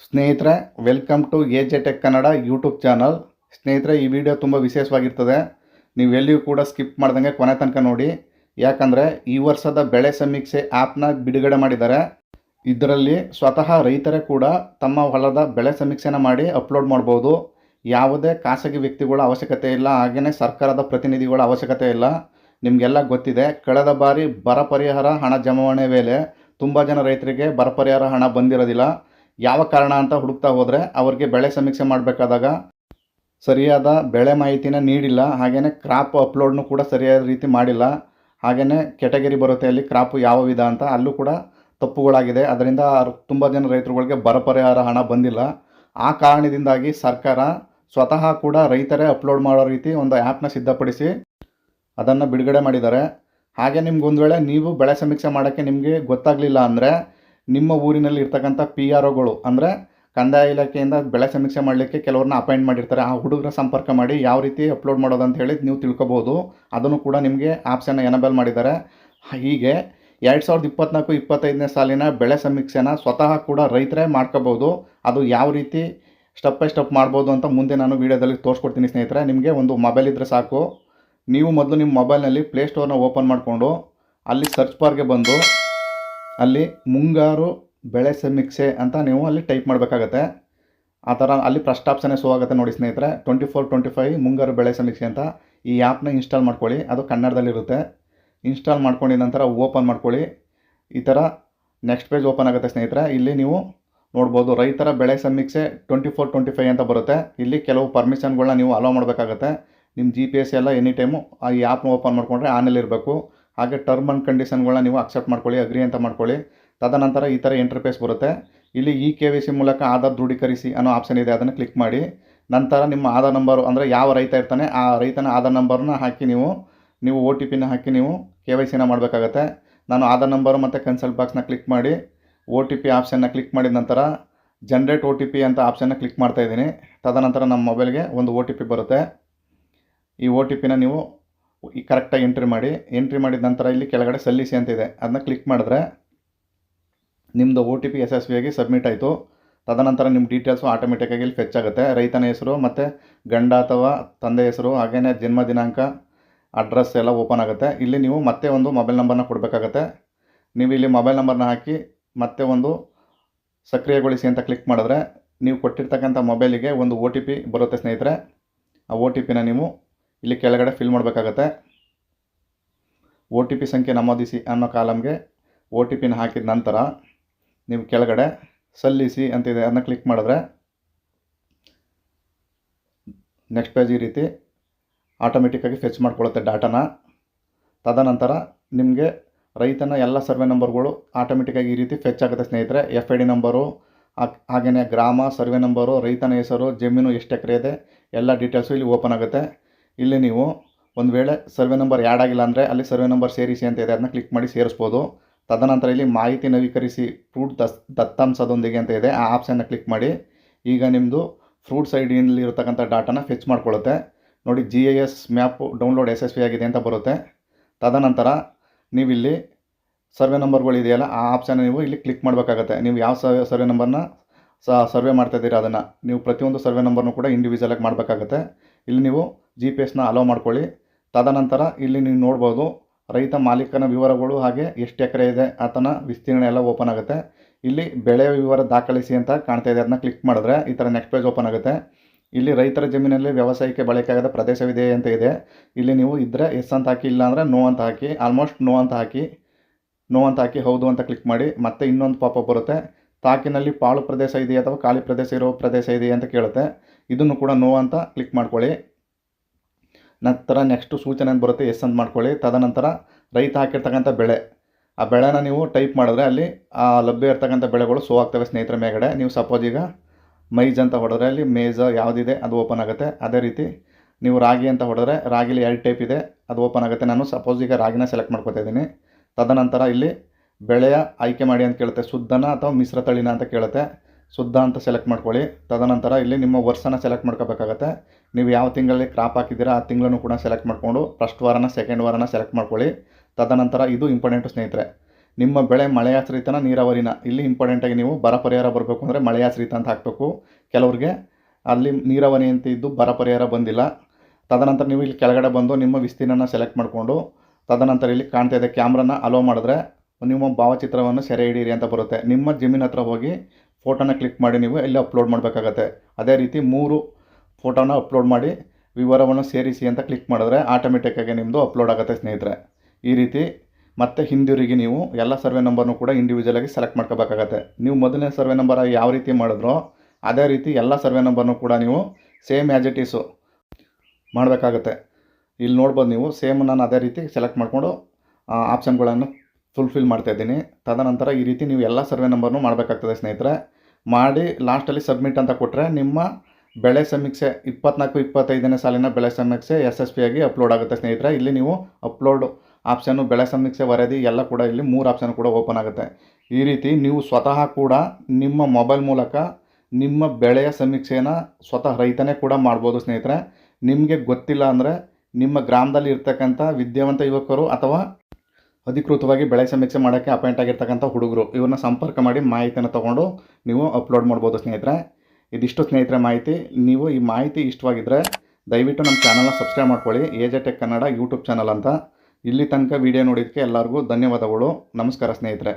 ಸ್ನೇಹಿತರೆ welcome to A J tech Kannada YouTube channel ಸ್ನೇಹಿತರೆ, ಈ ವಿಡಿಯೋ ತುಂಬ ವಿಶೇಷವಾಗಿರ್ತದೆ. ನೀವು ಎಲ್ಲಿಯೂ ಕೂಡ ಸ್ಕಿಪ್ ಮಾಡ್ದಂಗೆ ಕೊನೆ ತನಕ ನೋಡಿ. ಯಾಕಂದರೆ ಈ ವರ್ಷದ ಬೆಳೆ ಸಮೀಕ್ಷೆ ಆ್ಯಪ್ನ ಬಿಡುಗಡೆ ಮಾಡಿದ್ದಾರೆ. ಇದರಲ್ಲಿ ಸ್ವತಃ ರೈತರೇ ಕೂಡ ತಮ್ಮ ಹೊಲದ ಬೆಳೆ ಸಮೀಕ್ಷೆನ ಮಾಡಿ ಅಪ್ಲೋಡ್ ಮಾಡ್ಬೋದು. ಯಾವುದೇ ಖಾಸಗಿ ವ್ಯಕ್ತಿಗಳ ಅವಶ್ಯಕತೆ ಇಲ್ಲ. ಹಾಗೆಯೇ ಸರ್ಕಾರದ ಪ್ರತಿನಿಧಿಗಳ ಅವಶ್ಯಕತೆ ಇಲ್ಲ. ನಿಮಗೆಲ್ಲ ಗೊತ್ತಿದೆ, ಕಳೆದ ಬಾರಿ ಬರ ಪರಿಹಾರ ಹಣ ಜಮಾವಣೆ ವೇಳೆ ತುಂಬ ಜನ ರೈತರಿಗೆ ಬರ ಪರಿಹಾರ ಹಣ ಬಂದಿರೋದಿಲ್ಲ. ಯಾವ ಕಾರಣ ಅಂತ ಹುಡುಕ್ತಾ ಹೋದರೆ ಅವರಿಗೆ ಬೆಳೆ ಸಮೀಕ್ಷೆ ಮಾಡಬೇಕಾದಾಗ ಸರಿಯಾದ ಬೆಳೆ ಮಾಹಿತಿನ ನೀಡಿಲ್ಲ ಹಾಗೆಯೇ ಕ್ರಾಪ್ ಅಪ್ಲೋಡ್ನು ಕೂಡ ಸರಿಯಾದ ರೀತಿ ಮಾಡಿಲ್ಲ ಹಾಗೆಯೇ ಕೆಟಗರಿ ಬರುತ್ತೆ ಅಲ್ಲಿ ಕ್ರಾಪು ಯಾವ ವಿಧ ಅಂತ ಅಲ್ಲೂ ಕೂಡ ತಪ್ಪುಗಳಾಗಿದೆ. ಅದರಿಂದ ತುಂಬ ಜನ ರೈತರುಗಳಿಗೆ ಬರ ಪರಿಹಾರ ಹಣ ಬಂದಿಲ್ಲ. ಆ ಕಾರಣದಿಂದಾಗಿ ಸರ್ಕಾರ ಸ್ವತಃ ಕೂಡ ರೈತರೇ ಅಪ್ಲೋಡ್ ಮಾಡೋ ರೀತಿ ಒಂದು ಆ್ಯಪ್ನ ಸಿದ್ಧಪಡಿಸಿ ಅದನ್ನು ಬಿಡುಗಡೆ ಮಾಡಿದ್ದಾರೆ. ಹಾಗೆ ನಿಮ್ಗೊಂದು ವೇಳೆ ನೀವು ಬೆಳೆ ಸಮೀಕ್ಷೆ ಮಾಡೋಕ್ಕೆ ನಿಮಗೆ ಗೊತ್ತಾಗಲಿಲ್ಲ ಅಂದರೆ ನಿಮ್ಮ ಊರಿನಲ್ಲಿ ಇರ್ತಕ್ಕಂಥ ಪಿ ಆರ್ ಒಗಳು ಅಂದರೆ ಕಂದಾಯ ಇಲಾಖೆಯಿಂದ ಬೆಳೆ ಸಮೀಕ್ಷೆ ಮಾಡಲಿಕ್ಕೆ ಕೆಲವ್ರನ್ನ ಅಪಾಯಿಂಟ್ ಮಾಡಿರ್ತಾರೆ. ಆ ಹುಡುಗರ ಸಂಪರ್ಕ ಮಾಡಿ ಯಾವ ರೀತಿ ಅಪ್ಲೋಡ್ ಮಾಡೋದು ಅಂತ ಹೇಳಿ ನೀವು ತಿಳ್ಕೊಬೋದು. ಅದನ್ನು ಕೂಡ ನಿಮಗೆ ಆಪ್ಷನ್ನ ಎನಬಲ್ ಮಾಡಿದ್ದಾರೆ. ಹೀಗೆ ಎರಡು ಸಾವಿರದ ಇಪ್ಪತ್ನಾಲ್ಕು, ಇಪ್ಪತ್ತೈದನೇ ಸಾಲಿನ ಬೆಳೆ ಸಮೀಕ್ಷೆನ ಸ್ವತಃ ಕೂಡ ರೈತರೇ ಮಾಡ್ಕೋಬೋದು. ಅದು ಯಾವ ರೀತಿ ಸ್ಟೆಪ್ ಬೈ ಸ್ಟೆಪ್ ಮಾಡ್ಬೋದು ಅಂತ ಮುಂದೆ ನಾನು ವೀಡಿಯೋದಲ್ಲಿ ತೋರಿಸ್ಕೊಡ್ತೀನಿ ಸ್ನೇಹಿತರೆ. ನಿಮಗೆ ಒಂದು ಮೊಬೈಲ್ ಇದ್ದರೆ ಸಾಕು. ನೀವು ಮೊದಲು ನಿಮ್ಮ ಮೊಬೈಲ್ನಲ್ಲಿ ಪ್ಲೇಸ್ಟೋರ್ನ ಓಪನ್ ಮಾಡಿಕೊಂಡು ಅಲ್ಲಿ ಸರ್ಚ್ ಬಾರ್ಗೆ ಬಂದು ಅಲ್ಲಿ ಮುಂಗಾರು ಬೆಳೆ ಸಮೀಕ್ಷೆ ಅಂತ ನೀವು ಅಲ್ಲಿ ಟೈಪ್ ಮಾಡಬೇಕಾಗತ್ತೆ. ಆ ಥರ ಅಲ್ಲಿ ಫಸ್ಟ್ ಆಪ್ಷನ್ನೇ ಶೋ ಆಗುತ್ತೆ ನೋಡಿ ಸ್ನೇಹಿತರೆ. ಟ್ವೆಂಟಿ ಫೋರ್ ಟ್ವೆಂಟಿ ಫೈವ್ ಮುಂಗಾರು ಬೆಳೆ ಸಮೀಕ್ಷೆ ಅಂತ ಈ ಆ್ಯಪ್ನ ಇನ್ಸ್ಟಾಲ್ ಮಾಡ್ಕೊಳ್ಳಿ. ಅದು ಕನ್ನಡದಲ್ಲಿರುತ್ತೆ. ಇನ್ಸ್ಟಾಲ್ ಮಾಡ್ಕೊಂಡಿದ ನಂತರ ಓಪನ್ ಮಾಡ್ಕೊಳ್ಳಿ. ಈ ಥರ ನೆಕ್ಸ್ಟ್ ಪೇಜ್ ಓಪನ್ ಆಗುತ್ತೆ ಸ್ನೇಹಿತರೆ. ಇಲ್ಲಿ ನೀವು ನೋಡ್ಬೋದು ರೈತರ ಬೆಳೆ ಸಮೀಕ್ಷೆ ಟ್ವೆಂಟಿ ಫೋರ್ ಟ್ವೆಂಟಿ ಫೈವ್ ಅಂತ ಬರುತ್ತೆ. ಇಲ್ಲಿ ಕೆಲವು ಪರ್ಮಿಷನ್ಗಳನ್ನ ನೀವು ಅಲೋ ಮಾಡಬೇಕಾಗತ್ತೆ. ನಿಮ್ಮ ಜಿ ಪಿ ಎಸ್ ಎಲ್ಲ ಎನಿ ಟೈಮು ಈ ಆ್ಯಪ್ನ ಓಪನ್ ಮಾಡಿಕೊಂಡ್ರೆ ಆನಲ್ಲಿ ಇರಬೇಕು ಹಾಗೆ ಟರ್ಮ್ ಆ್ಯಂಡ್ ಕಂಡೀಷನ್ಗಳನ್ನ ನೀವು ಅಕ್ಸೆಪ್ಟ್ ಮಾಡ್ಕೊಳ್ಳಿ ಅಗ್ರಿ ಅಂತ ಮಾಡ್ಕೊಳ್ಳಿ. ತದನಂತರ ಈ ಥರ ಇಂಟರ್ಫೇಸ್ ಬರುತ್ತೆ. ಇಲ್ಲಿ ಇ ಕೆ ವಿ ಸಿ ಮೂಲಕ ಆಧಾರ್ ದೃಢೀಕರಿಸಿ ಅನ್ನೋ ಆಪ್ಷನ್ ಇದೆ, ಅದನ್ನು ಕ್ಲಿಕ್ ಮಾಡಿ. ನಂತರ ನಿಮ್ಮ ಆಧಾರ್ ನಂಬರು ಅಂದರೆ ಯಾವ ರೈತ ಇರ್ತಾನೆ, ಆ ರೈತನ ಆಧಾರ್ ನಂಬರ್ನ ಹಾಕಿ ನೀವು ನೀವು ಒ ಟಿ ಪಿನ ಹಾಕಿ ನೀವು ಕೆ ವೈ ಸಿನ ಮಾಡಬೇಕಾಗತ್ತೆ. ನಾನು ಆಧಾರ್ ನಂಬರು ಮತ್ತು ಕನ್ಸಲ್ಟ್ ಬಾಕ್ಸ್ನ ಕ್ಲಿಕ್ ಮಾಡಿ ಒ ಟಿ ಪಿ ಆಪ್ಷನ್ನ ಕ್ಲಿಕ್ ಮಾಡಿದ ನಂತರ ಜನ್ರೇಟ್ ಒ ಟಿ ಪಿ ಅಂತ ಆಪ್ಷನ್ನ ಕ್ಲಿಕ್ ಮಾಡ್ತಾಯಿದ್ದೀನಿ ತದನಂತರ ನಮ್ಮ ಮೊಬೈಲ್ಗೆ ಒಂದು ಒ ಟಿ ಪಿ ಬರುತ್ತೆ. ಈ ಒ ಟಿ ಪಿನ ನೀವು ಈ ಕರೆಕ್ಟಾಗಿ ಎಂಟ್ರಿ ಮಾಡಿ ಎಂಟ್ರಿ ಮಾಡಿದ ನಂತರ ಇಲ್ಲಿ ಕೆಳಗಡೆ ಸಲ್ಲಿಸಿ ಅಂತಿದೆ ಅದನ್ನ ಕ್ಲಿಕ್ ಮಾಡಿದ್ರೆ ನಿಮ್ಮದು ಓ ಟಿ ಪಿ ಯಶಸ್ವಿಯಾಗಿ ಸಬ್ಮಿಟ್ ಆಯಿತು. ತದನಂತರ ನಿಮ್ಮ ಡೀಟೇಲ್ಸು ಆಟೋಮೆಟಿಕ್ಕಾಗಿ ಇಲ್ಲಿ ಫೆಚ್ ಆಗುತ್ತೆ. ರೈತನ ಹೆಸರು ಮತ್ತು ಗಂಡ ಅಥವಾ ತಂದೆ ಹೆಸರು ಹಾಗೆಯೇ ಜನ್ಮ ದಿನಾಂಕ ಅಡ್ರೆಸ್ ಎಲ್ಲ ಓಪನ್ ಆಗುತ್ತೆ. ಇಲ್ಲಿ ನೀವು ಮತ್ತೆ ಒಂದು ಮೊಬೈಲ್ ನಂಬರ್ನ ಕೊಡಬೇಕಾಗತ್ತೆ. ನೀವು ಇಲ್ಲಿ ಮೊಬೈಲ್ ನಂಬರ್ನ ಹಾಕಿ ಮತ್ತೆ ಒಂದು ಸಕ್ರಿಯಗೊಳಿಸಿ ಅಂತ ಕ್ಲಿಕ್ ಮಾಡಿದ್ರೆ ನೀವು ಕೊಟ್ಟಿರ್ತಕ್ಕಂಥ ಮೊಬೈಲಿಗೆ ಒಂದು ಓ ಬರುತ್ತೆ ಸ್ನೇಹಿತರೆ. ಆ ಓ ಟಿ ನೀವು ಇಲ್ಲಿ ಕೆಳಗಡೆ ಫಿಲ್ ಮಾಡಬೇಕಾಗತ್ತೆ. ಒ ಟಿ ಪಿ ಸಂಖ್ಯೆ ನಮೂದಿಸಿ ಅನ್ನೋ ಕಾಲಮ್ಗೆ ಒ ಟಿ ಪಿನ ಹಾಕಿದ ನಂತರ ನೀವು ಕೆಳಗಡೆ ಸಲ್ಲಿಸಿ ಅಂತಿದೆ ಅದನ್ನ ಕ್ಲಿಕ್ ಮಾಡಿದ್ರೆ ನೆಕ್ಸ್ಟ್ ಪೇಜ್ ಈ ರೀತಿ ಆಟೋಮೆಟಿಕ್ಕಾಗಿ ಫೆಚ್ ಮಾಡ್ಕೊಳ್ಳುತ್ತೆ ಡಾಟಾನ ತದನಂತರ ನಿಮಗೆ ರೈತನ ಎಲ್ಲ ಸರ್ವೆ ನಂಬರ್ಗಳು ಆಟೋಮೆಟಿಕ್ಕಾಗಿ ಈ ರೀತಿ ಫೆಚ್ ಆಗುತ್ತೆ ಸ್ನೇಹಿತರೆ. ಎಫ್ ಐ ಡಿ ನಂಬರು ಹಾಗೆಯೇ ಗ್ರಾಮ ಸರ್ವೆ ನಂಬರು ರೈತನ ಹೆಸರು, ಜಮೀನು, ಎಷ್ಟು ಎಕರೆ ಇದೆ, ಎಲ್ಲ ಡೀಟೇಲ್ಸು ಇಲ್ಲಿ ಓಪನ್ ಆಗುತ್ತೆ. ಇಲ್ಲಿ ನೀವು ಒಂದು ವೇಳೆ ಸರ್ವೆ ನಂಬರ್ ಆ್ಯಡ್ ಆಗಿಲ್ಲ ಅಂದರೆ ಅಲ್ಲಿ ಸರ್ವೆ ನಂಬರ್ ಸೇರಿಸಿ ಅಂತ ಇದೆ, ಅದನ್ನ ಕ್ಲಿಕ್ ಮಾಡಿ ಸೇರಿಸ್ಬೋದು. ತದನಂತರ ಇಲ್ಲಿ ಮಾಹಿತಿ ನವೀಕರಿಸಿ ಫ್ರೂಟ್ ದಸ್, ದತ್ತಾಂಶದೊಂದಿಗೆ ಅಂತ ಇದೆ, ಆ ಆಪ್ಷನ್ನ ಕ್ಲಿಕ್ ಮಾಡಿ. ಈಗ ನಿಮ್ಮದು ಫ್ರೂಟ್ ಐ ಡಿಯಲ್ಲಿ ಇರತಕ್ಕಂಥ ಡಾಟಾನ ಫೆಚ್ ಮಾಡ್ಕೊಳ್ಳುತ್ತೆ. ನೋಡಿ G I S map download ಯಶಸ್ವಿ ಆಗಿದೆ ಅಂತ ಬರುತ್ತೆ. ತದನಂತರ ನೀವಿಲ್ಲಿ ಸರ್ವೆ ನಂಬರ್ಗಳು ಇದೆಯಲ್ಲ, ಆ ಆಪ್ಷನ್ನ ನೀವು ಇಲ್ಲಿ ಕ್ಲಿಕ್ ಮಾಡಬೇಕಾಗತ್ತೆ. ನೀವು ಯಾವ ಸರ್ವೆ ನಂಬರ್ನ ಸರ್ವೆ ಮಾಡ್ತಾಯಿದ್ದೀರಾ ಅದನ್ನು, ನೀವು ಪ್ರತಿಯೊಂದು ಸರ್ವೆ ನಂಬರ್ನು ಕೂಡ ಇಂಡಿವಿಜುವಲಾಗಿ ಮಾಡಬೇಕಾಗತ್ತೆ. ಇಲ್ಲಿ ನೀವು ಜಿ ಪಿ ಎಸ್ನ ಅಲೋ ಮಾಡ್ಕೊಳ್ಳಿ. ತದನಂತರ ಇಲ್ಲಿ ನೀವು ನೋಡ್ಬೋದು ರೈತ ಮಾಲೀಕನ ವಿವರಗಳು ಹಾಗೆ ಎಷ್ಟು ಎಕರೆ ಇದೆ ಆತನ ವಿಸ್ತೀರ್ಣ ಎಲ್ಲ ಓಪನ್ ಆಗುತ್ತೆ. ಇಲ್ಲಿ ಬೆಳೆ ವಿವರ ದಾಖಲಿಸಿ ಅಂತ ಕಾಣ್ತಾ ಇದೆ. ಅದನ್ನ ಕ್ಲಿಕ್ ಮಾಡಿದ್ರೆ ಈ ಥರ ನೆಕ್ಸ್ಟ್ ಪೇಜ್ ಓಪನ್ ಆಗುತ್ತೆ. ಇಲ್ಲಿ ರೈತರ ಜಮೀನಲ್ಲಿ ವ್ಯವಸಾಯಕ್ಕೆ ಬಳಕೆಯಾಗದ ಪ್ರದೇಶವಿದೆ ಅಂತ ಇದೆ. ಇಲ್ಲಿ ನೀವು ಇದ್ದರೆ ಎಸ್ ಅಂತ ಹಾಕಿ, ಇಲ್ಲ ಅಂದರೆ ನೋ ಅಂತ ಹಾಕಿ ಆಲ್ಮೋಸ್ಟ್ ನೋ ಅಂತ ಹಾಕಿ, ನೋ ಅಂತ ಹಾಕಿ ಹೌದು ಅಂತ ಕ್ಲಿಕ್ ಮಾಡಿ, ಮತ್ತೆ ಇನ್ನೊಂದು ಪಾಪ ಬರುತ್ತೆ. ತಾಕಿನಲ್ಲಿ ಪಾಳು ಪ್ರದೇಶ ಇದೆಯಾ ಅಥವಾ ಖಾಲಿ ಪ್ರದೇಶ ಇರೋ ಪ್ರದೇಶ ಇದೆಯಾ ಅಂತ ಕೇಳುತ್ತೆ. ಇದನ್ನು ಕೂಡ ನೋ ಅಂತ ಕ್ಲಿಕ್ ಮಾಡ್ಕೊಳ್ಳಿ. ನಂತರ ನೆಕ್ಸ್ಟು ಸೂಚನೆ ಅಂತ ಬರುತ್ತೆ, ಎಸ್ ಅಂತ ಮಾಡ್ಕೊಳ್ಳಿ. ತದನಂತರ ರೈತ ಹಾಕಿರ್ತಕ್ಕಂಥ ಬೆಳೆ. ಆ ಬೆಳೆನ ನೀವು ಟೈಪ್ ಮಾಡಿದ್ರೆ ಅಲ್ಲಿ ಆ ಲಭ್ಯ ಇರ್ತಕ್ಕಂಥ ಬೆಳೆಗಳು ಸೋ ಆಗ್ತವೆ ಸ್ನೇಹಿತರ ಮೇಗಡೆ ನೀವು ಸಪೋಸ್ ಈಗ ಮೈಜ್ ಅಂತ ಹೊಡೆದ್ರೆ ಅಲ್ಲಿ ಮೇಜ ಯಾವುದಿದೆ, ಅದು ಓಪನ್ ಆಗುತ್ತೆ. ಅದೇ ರೀತಿ ನೀವು ರಾಗಿ ಅಂತ ಹೊಡೆದ್ರೆ ರಾಗಿಲಿ ಎರಡು ಟೈಪ್ ಇದೆ, ಅದು ಓಪನ್ ಆಗುತ್ತೆ. ನಾನು ಸಪೋಸ್ ಈಗ ರಾಗಿನ ಸೆಲೆಕ್ಟ್ ಮಾಡ್ಕೊತಾ ಇದ್ದೀನಿ. ತದನಂತರ ಇಲ್ಲಿ ಬೆಳೆಯ ಆಯ್ಕೆ ಮಾಡಿ ಅಂತ ಕೇಳುತ್ತೆ. ಶುದ್ಧನ ಅಥವಾ ಮಿಶ್ರ ತಳಿನ ಅಂತ ಕೇಳುತ್ತೆ. ಶುದ್ಧ ಅಂತ ಸೆಲೆಕ್ಟ್ ಮಾಡ್ಕೊಳ್ಳಿ. ತದನಂತರ ಇಲ್ಲಿ ನಿಮ್ಮ ವರ್ಷನ ಸೆಲೆಕ್ಟ್ ಮಾಡ್ಕೋಬೇಕಾಗತ್ತೆ. ನೀವು ಯಾವ ತಿಂಗಳಲ್ಲಿ ಕ್ರಾಪ್ ಹಾಕಿದ್ದೀರಾ ಆ ತಿಂಗಳನ್ನು ಕೂಡ ಸೆಲೆಕ್ಟ್ ಮಾಡಿಕೊಂಡು ಫಸ್ಟ್ ವಾರನ ಸೆಕೆಂಡ್ ವಾರನ ಸೆಲೆಕ್ಟ್ ಮಾಡ್ಕೊಳ್ಳಿ. ತದನಂತರ ಇದು ಇಂಪಾರ್ಟೆಂಟು ಸ್ನೇಹಿತರೆ. ನಿಮ್ಮ ಬೆಳೆ ಮಳೆಯಾಶ್ರಿತನ ನೀರಾವರಿನ. ಇಲ್ಲಿ ಇಂಪಾರ್ಟೆಂಟಾಗಿ ನೀವು ಬರ ಪರಿಹಾರ ಬರಬೇಕು ಅಂದರೆ ಮಳೆಯಾಶ್ರಿತ ಅಂತ ಹಾಕಬೇಕು. ಕೆಲವ್ರಿಗೆ ಅಲ್ಲಿ ನೀರಾವರಿ ಅಂತ ಇದ್ದು ಬರ ಪರಿಹಾರ ಬಂದಿಲ್ಲ. ತದನಂತರ ನೀವು ಇಲ್ಲಿ ಕೆಳಗಡೆ ಬಂದು ನಿಮ್ಮ ವಿಸ್ತೀರ್ಣನ ಸೆಲೆಕ್ಟ್ ಮಾಡಿಕೊಂಡು, ತದನಂತರ ಇಲ್ಲಿ ಕಾಣ್ತಾ ಇದೆ ಕ್ಯಾಮ್ರಾನ ಅಲೋ ಮಾಡಿದ್ರೆ ನಿಮ್ಮ ಭಾವಚಿತ್ರವನ್ನು ಸೆರೆ ಹಿಡೀರಿ ಅಂತ ಬರುತ್ತೆ. ನಿಮ್ಮ ಜಮೀನ್ ಹತ್ರ ಹೋಗಿ ಫೋಟೋನ ಕ್ಲಿಕ್ ಮಾಡಿ ನೀವು ಇಲ್ಲಿ ಅಪ್ಲೋಡ್ ಮಾಡಬೇಕಾಗತ್ತೆ. ಅದೇ ರೀತಿ ಮೂರು ಫೋಟೋನ ಅಪ್ಲೋಡ್ ಮಾಡಿ ವಿವರವನ್ನು ಸೇರಿಸಿ ಅಂತ ಕ್ಲಿಕ್ ಮಾಡಿದ್ರೆ ಆಟೋಮೆಟಿಕ್ಕಾಗಿ ನಿಮ್ಮದು ಅಪ್ಲೋಡ್ ಆಗುತ್ತೆ ಸ್ನೇಹಿತರೆ. ಈ ರೀತಿ ಮತ್ತೆ ಹಿಂದಿರುಗಿ ನೀವು ಎಲ್ಲ ಸರ್ವೆ ನಂಬರ್ನು ಕೂಡ ಇಂಡಿವಿಜುವಲಾಗಿ ಸೆಲೆಕ್ಟ್ ಮಾಡ್ಕೋಬೇಕಾಗತ್ತೆ. ನೀವು ಮೊದಲನೇ ಸರ್ವೆ ನಂಬರ್ ಯಾವ ರೀತಿ ಮಾಡಿದ್ರೋ ಅದೇ ರೀತಿ ಎಲ್ಲ ಸರ್ವೆ ನಂಬರ್ನು ಕೂಡ ನೀವು ಸೇಮ್ ಆ್ಯಸ್ ಇಟ್ ಈಸು ಮಾಡಬೇಕಾಗತ್ತೆ. ಇಲ್ಲಿ ನೋಡ್ಬೋದು ನೀವು ಸೇಮ್ ನಾನು ಅದೇ ರೀತಿ ಸೆಲೆಕ್ಟ್ ಮಾಡಿಕೊಂಡು ಆಪ್ಷನ್ಗಳನ್ನು ಫುಲ್ಫಿಲ್ ಮಾಡ್ತಾಯಿದ್ದೀನಿ ತದನಂತರ ಈ ರೀತಿ ನೀವು ಎಲ್ಲ ಸರ್ವೆ ನಂಬರ್ನು ಮಾಡಬೇಕಾಗ್ತದೆ ಸ್ನೇಹಿತರೆ. ಮಾಡಿ ಲಾಸ್ಟಲ್ಲಿ ಸಬ್ಮಿಟ್ ಅಂತ ಕೊಟ್ಟರೆ ನಿಮ್ಮ ಬೆಳೆ ಸಮೀಕ್ಷೆ ಇಪ್ಪತ್ನಾಲ್ಕು, ಇಪ್ಪತ್ತೈದನೇ ಸಾಲಿನ ಬೆಳೆ ಸಮೀಕ್ಷೆ ಎಸ್ ಆಗಿ ಅಪ್ಲೋಡ್ ಆಗುತ್ತೆ ಸ್ನೇಹಿತರೆ. ಇಲ್ಲಿ ನೀವು ಅಪ್ಲೋಡ್ ಆಪ್ಷನ್ನು ಬೆಳೆ ಸಮೀಕ್ಷೆ ವರದಿ ಎಲ್ಲ ಕೂಡ ಇಲ್ಲಿ ಮೂರು ಆಪ್ಷನ್ ಕೂಡ ಓಪನ್ ಆಗುತ್ತೆ. ಈ ರೀತಿ ನೀವು ಸ್ವತಃ ಕೂಡ ನಿಮ್ಮ ಮೊಬೈಲ್ ಮೂಲಕ ನಿಮ್ಮ ಬೆಳೆಯ ಸಮೀಕ್ಷೆನ ಸ್ವತಃ ರೈತನೇ ಕೂಡ ಮಾಡ್ಬೋದು ಸ್ನೇಹಿತರೆ. ನಿಮಗೆ ಗೊತ್ತಿಲ್ಲ ಅಂದರೆ ನಿಮ್ಮ ಗ್ರಾಮದಲ್ಲಿ ಇರ್ತಕ್ಕಂಥ ವಿದ್ಯಾವಂತ ಯುವಕರು ಅಥವಾ ಅಧಿಕೃತವಾಗಿ ಬೆಳೆ ಸಮೀಕ್ಷೆ ಮಾಡೋಕ್ಕೆ ಅಪಾಯಿಂಟ್ ಆಗಿರ್ತಕ್ಕಂಥ ಹುಡುಗರು, ಇವ್ರನ್ನ ಸಂಪರ್ಕ ಮಾಡಿ ಮಾಹಿತಿಯನ್ನು ತೊಗೊಂಡು ನೀವು ಅಪ್ಲೋಡ್ ಮಾಡ್ಬೋದು ಸ್ನೇಹಿತರೆ. ಇದಿಷ್ಟು ಸ್ನೇಹಿತರೆ ಮಾಹಿತಿ. ನೀವು ಈ ಮಾಹಿತಿ ಇಷ್ಟವಾಗಿದ್ದರೆ ದಯವಿಟ್ಟು ನಮ್ಮ ಚಾನಲ್ನ ಸಬ್ಸ್ಕ್ರೈಬ್ ಮಾಡ್ಕೊಳ್ಳಿ. A J tech Kannada YouTube channel ಅಂತ. ಇಲ್ಲಿ ತನಕ ವಿಡಿಯೋ ನೋಡಿದ್ದಕ್ಕೆ ಎಲ್ಲರಿಗೂ ಧನ್ಯವಾದಗಳು. ನಮಸ್ಕಾರ ಸ್ನೇಹಿತರೆ.